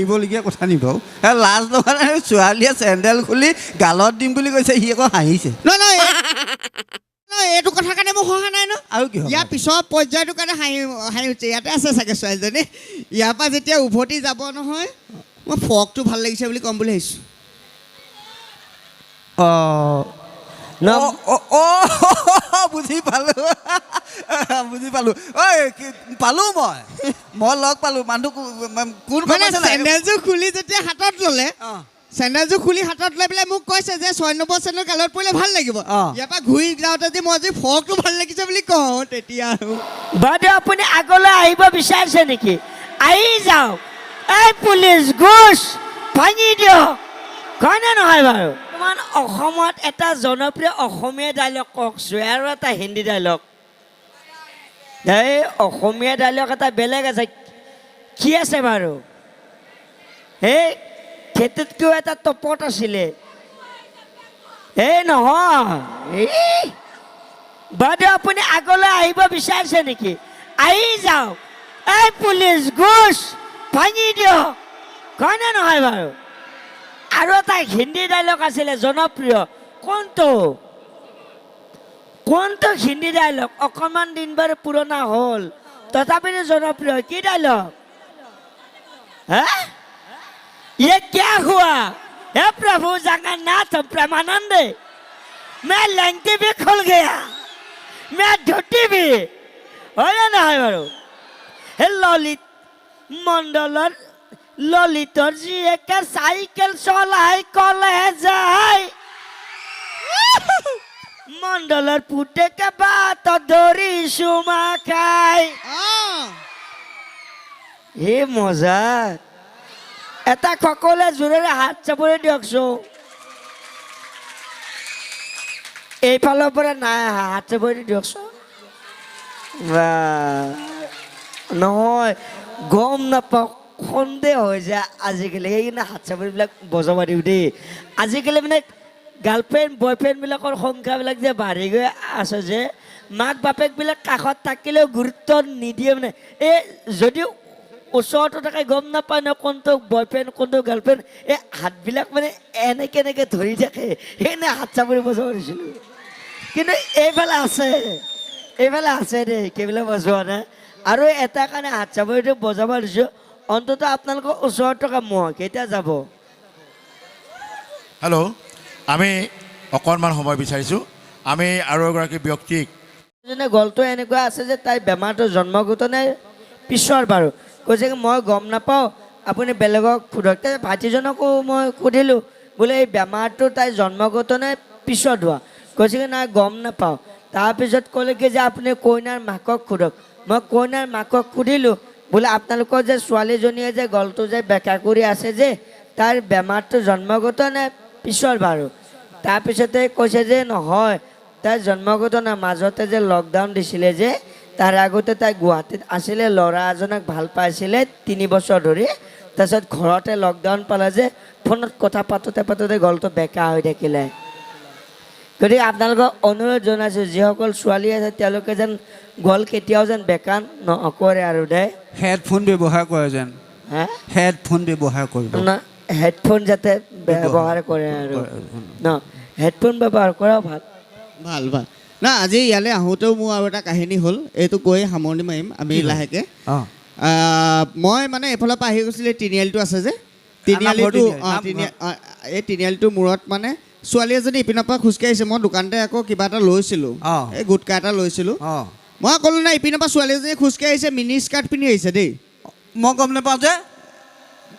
হাঁহিবলগীয়া কথা নি বাৰু লাজ লগা নাই ছোৱালীয়ে চেণ্ডেল খুলি গালত দিম বুলি কৈছে সি আকৌ হাঁহিছে। নহয় নহয় এইটো কথাৰ কাৰণে মোৰ হহা নাই ন। আৰু কি ইয়াৰ পিছৰ পৰ্যায়টোৰ কাৰণে হাঁহি হাঁহি উঠিছে। ইয়াতে আছে চাগে ছোৱালীজনী। ইয়াৰ পৰা যেতিয়া উভতি যাব নহয় মই ফ্ৰকটো ভালো লাগিছে বুলি ক'ম বুলি ভাবিছোঁ। অ' বুজি পালোঁ। বুজি পালোঁ। ঐ কি- পালোঁ মই? মই লগ পালোঁ। মানুহ কোন? চেণ্ডেলযোৰ খুলি যেতিয়া হাতত ল'লে চেণ্ডেলযোৰ খুলি হাতত লৈ পেলাই মোক কৈছে যে ছয় নম্বৰ চেণ্ডেল গালত পৰিলে ভাল লাগিব। ইয়াৰ পৰা ঘূৰি যাওঁতে যে মই যে ফ্ৰকটো ভাল লাগিছে বুলি কওঁ তেতিয়া আৰু। বাইদেউ আপুনি আগলৈ আহিব বিচাৰিছে নেকি? আহি যাওক। এই পুলিচ ঘোষ ভাঙি দিয়ক। হয়নে নহয় বাৰু? বৰ্তমান অসমত এটা জনপ্ৰিয় অসমীয়া ডাইলগ কওকচোন আৰু এটা হিন্দী ডাইলগ এই অসমীয়া ডাইলগ এটা বেলেগ আছে। কি আছে বাৰু? এই খেতিতকৈও এটা টপত আছিলে। এই নহয়। এই বাইদেউ, আপুনি আগলৈ আহিব বিচাৰিছে নেকি? আহি যাওক। এই পুলিচ ঘোষ ভাঙি দিয়ক। হয়নে নহয় বাৰু? আৰু এটা হিন্দী ডাইলগ আছিলে, জনপ্ৰিয়। কোনটো? কোনটো হিন্দী ডাইলগ অকণমান দিন বাৰু পুৰণা হ'ল তথাপিতো জনপ্ৰিয় কি ডাইলগ হা ये क्या हुआ हे प्रभु जगन्नाथ प्रेमानंद मैं लंकी भी खुल गया मैं ধুতি বি হয়নে নহয় বাৰু সেই ললিত মণ্ডলৰ ললিতৰ জীয়েকে চাইকেল চলাই কলে যায় মণ্ডলৰ পুতেকে বাটত ধৰি চুমা খায়। অঁ হে মজা। এটা সকলোৱে জোৰেৰে হাত চাপৰি দিয়কচোন এইফালৰ পৰা নাই হাত চাপৰি দিয়কচোন বা নহয় গম নাপাওঁ সন্দেহ হৈ যায়। আজিকালি সেইকাৰণে হাত চাপৰিবিলাক বজাব দিওঁ দেই। আজিকালি মানে গাৰ্লফ্ৰেণ্ড বয়ফ্ৰেণ্ডবিলাকৰ সংখ্যাবিলাক যে বাঢ়ি গৈ আছে যে মাক বাপেকবিলাক কাষত থাকিলেও গুৰুত্ব নিদিয়ে মানে। এই যদিও ওচৰতো থাকে, গম নাপায় ন, কোনটো বয়ফ্ৰেণ্ড কোনটো গাৰ্লফ্ৰেণ্ড এই হাতবিলাক মানে এনেকে এনেকে ধৰি থাকে সেইকাৰণে হাত চাপৰি বজাব দিছিলোঁ। কিন্তু এইফালে আছে এইফালে আছে দেই, সেইবিলাক বজোৱা নাই। আৰু এটা কাৰণে হাত চাপৰিটো বজাব দিছোঁ, অন্ততঃ আপোনালোকৰ ওচৰত থকা মহ কেতিয়া যাব। হেল্ল' আমি অকণমান সময় বিচাৰিছোঁ। আমি আৰু এগৰাকী ব্যক্তিক যেনে গলটো এনেকুৱা আছে যে তাইৰ বেমাৰটো জন্মগত নে পিছৰ বাৰু? কৈছে মই গম নাপাওঁ। আপুনি বেলেগক সোধক। তে ভাইটিজনকো মই সুধিলোঁ, বোলে এই বেমাৰটো তাইৰ জন্মগত নে পিছত হোৱা? কৈছে নাই, গম নাপাওঁ। তাৰপিছত ক'লে কি যে আপুনি কইনাৰ মাকক সোধক। মই কইনাৰ মাকক সুধিলোঁ, বোলে আপোনালোকৰ যে ছোৱালীজনীয়ে যে গলটো যে বেকা কৰি আছে যে তাৰ বেমাৰটো জন্মগত নে পিছৰ বাৰু? তাৰপিছতে কৈছে যে নহয় তাই জন্মগত না মাজতে যে লকডাউন দিছিলে যে তাৰ আগতে তাই গুৱাহাটীত আছিলে ল'ৰা এজনক ভালো পাইছিলে তিনি বছৰ ধৰি। তাৰপিছত ঘৰতে লকডাউন পালে যে ফোনত কথা পাতোতে পাতোতে গলটো বেকা হৈ থাকিলে। গতিকে আপোনালোকক অনুৰোধ জনাইছোঁ যিসকল ছোৱালী আছে তেওঁলোকে যেন গল কেতিয়াও যেন বেকা নকৰে আৰু দে। হেডফোন ব্যৱহাৰ কৰে যেন। হেডফোন ব্যৱহাৰ কৰিব। না। হেডফোন যাতে ব্যৱহাৰ কৰে আৰু ন হেডফোন ব্যৱহাৰ কৰাও ভালো। ভালো ভালো। না আজি ইয়ালৈ আহোঁতেও মোৰ আৰু এটা কাহিনী হ'ল। এইটো কৈ সামৰণি মাৰিম আমি লাহেকৈ। মই মানে এইফালৰ পৰা আহি গৈছিলোঁ এই তিনিআলিটো আছে যে। তিনিআলিটো এই তিনিআলিটোৰ মূৰত মানে ছোৱালী এজনী ইপিনৰ পৰা খোজকাঢ়ি আহিছে। মই দোকানতে আকৌ কিবা এটা লৈছিলোঁ। এই গুটকা এটা লৈছিলোঁ। মই ক'লোঁ নাই ইপিনৰ পৰা ছোৱালী এজনী খোজকাঢ়ি আহিছে মিনি স্কাৰ্ট পিন্ধি আহিছে দেই। মই গম নাপাওঁ যে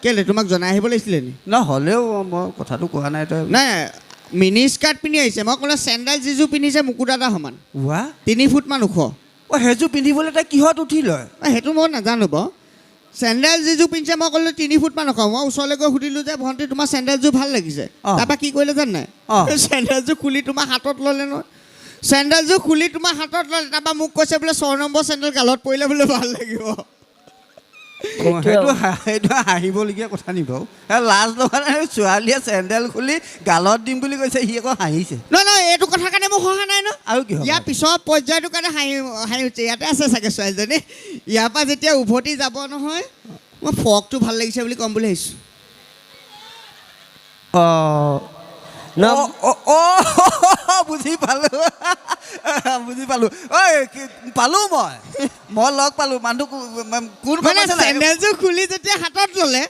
কেলৈ তোমাক জনাই আহিব লাগিছিলে নি? নহ'লেও মই কথাটো কোৱা নাই তই নাই মিনি স্কাৰ্ট পিন্ধি আহিছে। মই ক'লোঁ চেণ্ডেল যিযোৰ পিন্ধিছে মুকুতা এটা সমান। ৱা তিনি ফুটমান ওখ। অ' সেইযোৰ পিন্ধিবলৈ তাই কিহত উঠি লয়? সেইটো মই নাজানো বাৰু। চেণ্ডেল যিযোৰ পিন্ধিছে মই ক'লোঁ তিনি ফুটমান ওখ। মই ওচৰলৈ গৈ সুধিলোঁ যে ভণ্টি তোমাৰ চেণ্ডেলযোৰ ভালো লাগিছে? তাৰপৰা কি কৰিলে জানে নাই। চেণ্ডেলযোৰ খুলি তোমাৰ হাতত ল'লে নহয়। চেণ্ডেলযোৰ খুলি তোমাৰ হাতত ল'লে তাৰপৰা মোক কৈছে বোলে ছয় নম্বৰ চেণ্ডেল গালত পৰিলে বোলে ভালো লাগিব। সেইটো সেইটো হাঁহিবলগীয়া কথা নি বাৰু। লাজ লগা নাই ছোৱালীয়ে চেণ্ডেল খুলি গালত দিম বুলি কৈছে সি আকৌ হাঁহিছে। নহয় নহয় এইটো কথাৰ কাৰণে মোৰ হহা নাই ন। আৰু কি ইয়াৰ পিছৰ পৰ্যায়টোৰ কাৰণে হাঁহি হাঁহি উঠিছে ইয়াতে আছে চাগে ছোৱালীজনী। ইয়াৰ পৰা যেতিয়া উভতি যাব নহয় মই ফ্ৰকটো ভালো লাগিছে বুলি ক'ম বুলি ভাবিছোঁ। অঁ বুজি পালোঁ। বুজি পালোঁ। ঐ কি- পালোঁ মই। মই লগ পালোঁ মানুহ মানে? চেণ্ডেলযোৰ খুলি যেতিয়া হাতত ল'লে।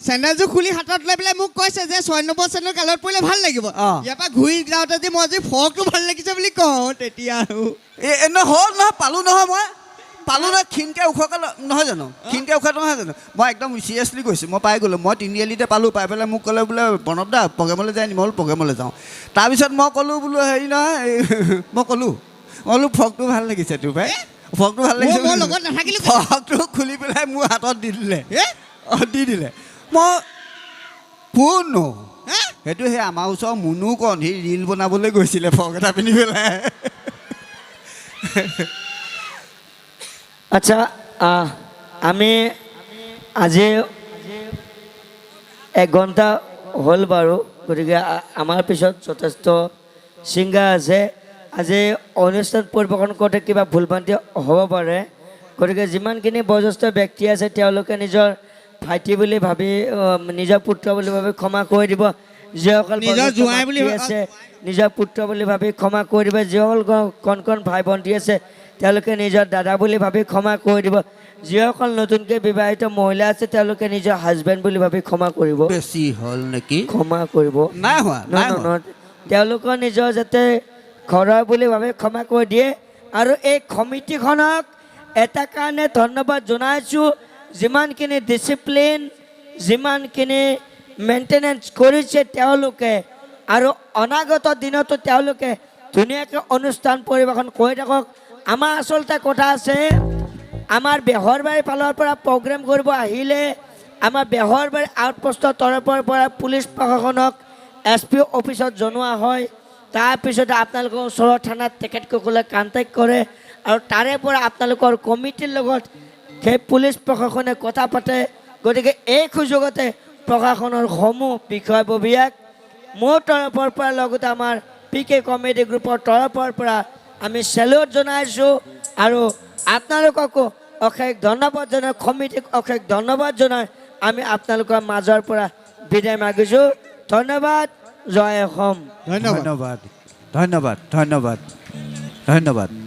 চেণ্ডেলযোৰ খুলি হাতত লৈ পেলাই মোক কৈছে যে ছয় নম্বৰ চেণ্ডেল গালত পৰিলে ভাল লাগিব। ইয়াৰ পৰা ঘূৰি যাওঁতে যে মই যে ফ্ৰকটো ভাল লাগিছে বুলি কওঁ তেতিয়া আৰু। এ- এ নহয় হ'ল নহয় পালোঁ নহয় মই। পালোঁ নহয় ক্ষীণকৈ ওখকৈ নহয় জানো? ক্ষীণকৈ ওখ নহয় জানো? মই একদম চিৰিয়াছলি কৈছোঁ মই পাই গ'লোঁ। মই তিনিআলিতে পালোঁ পাই পেলাই মোক ক'লে বোলে প্ৰণৱ দা প্ৰগ্ৰেমলৈ যায় নি? মই বোলো প্ৰগ্ৰেমলৈ যাওঁ। তাৰপিছত মই ক'লোঁ বোলো হেৰি নহয় এই মই ক'লোঁ মই বোলো ফ্ৰকটো ভাল লাগিছে তোৰ পাই ফ্ৰকটো ভালো লাগিছে মই- মই লগত নাথাকিলোঁ ফ্ৰকটো খুলি পেলাই মোৰ হাতত দি দিলে। হে? অঁ দি দিলে। মই কোন হে? সেইটো সেই আমাৰ ওচৰৰ মুনু কণ সি ৰীল বনাবলৈ গৈছিলে ফ্ৰক এটা পিন্ধি পেলাই। আচ্ছা আহ, আমি আজি এক ঘণ্টা হ'ল বাৰু গতিকে আমাৰ পিছত যথেষ্ট ছিংগাৰ আছে। আজি অনুষ্ঠান পৰিৱেশন কৰোঁতে কিবা ভুল ভ্ৰান্তি হ'ব পাৰে। গতিকে যিমানখিনি বয়োজ্যেষ্ঠ ব্যক্তি আছে তেওঁলোকে নিজৰ ভাইটি বুলি ভাবি নিজৰ পুত্ৰ বুলি ভাবি ক্ষমা কৰি দিব। যিসকল বুলি আছে নিজৰ পুত্ৰ বুলি ভাবি ক্ষমা কৰি দিব। যিসকল কণ কণ ভাই ভণ্টি আছে তেওঁলোকে নিজৰ দাদা বুলি ভাবি ক্ষমা কৰি দিব। যিসকল নতুনকৈ বিবাহিত মহিলা আছে তেওঁলোকে নিজৰ হাজবেণ্ড বুলি ভাবি ক্ষমা কৰিব। বেছি হ'ল নেকি? ক্ষমা কৰিব। তেওঁলোকৰ নিজৰ যাতে ঘৰৰ বুলি ভাবি ক্ষমা কৰি দিয়ে। আৰু এই কমিটিখনক এটা কাৰণে ধন্যবাদ জনাইছোঁ। যিমানখিনি ডিচিপ্লিন যিমানখিনি মেইনটেনেঞ্চ কৰিছে তেওঁলোকে আৰু অনাগত দিনতো তেওঁলোকে ধুনীয়াকৈ অনুষ্ঠান পৰিৱেশন কৰি থাকক। আমাৰ আচলতে কথা আছে, আমাৰ বেহৰবাৰী ফালৰ পৰা প্ৰগ্ৰেম কৰিব আহিলে আমাৰ বেহৰবাৰী আউটপোষ্টৰ তৰফৰ পৰা পুলিচ প্ৰশাসনক এছ পি অফিচত জনোৱা হয়। তাৰপিছতে আপোনালোকৰ ওচৰৰ থানাত তেখেতসকলে কণ্টেক্ট কৰে আৰু তাৰে পৰা আপোনালোকৰ কমিটিৰ লগত সেই পুলিচ প্ৰশাসনে কথা পাতে। গতিকে এই সুযোগতে প্ৰশাসনৰ সমূহ বিষয়ববীয়াক মোৰ তৰফৰ পৰা লগতে আমাৰ পি কে কমেডি গ্ৰুপৰ তৰফৰ পৰা আমি চেলুট জনাইছোঁ আৰু আপোনালোককো অশেষ ধন্যবাদ জনাই কমিটিক অশেষ ধন্যবাদ জনাই আমি আপোনালোকৰ মাজৰ পৰা বিদায় মাগিছোঁ। ধন্যবাদ। জয় অসম ধন্যবাদ ধন্যবাদ। ধন্যবাদ ধন্যবাদ ধন্যবাদ।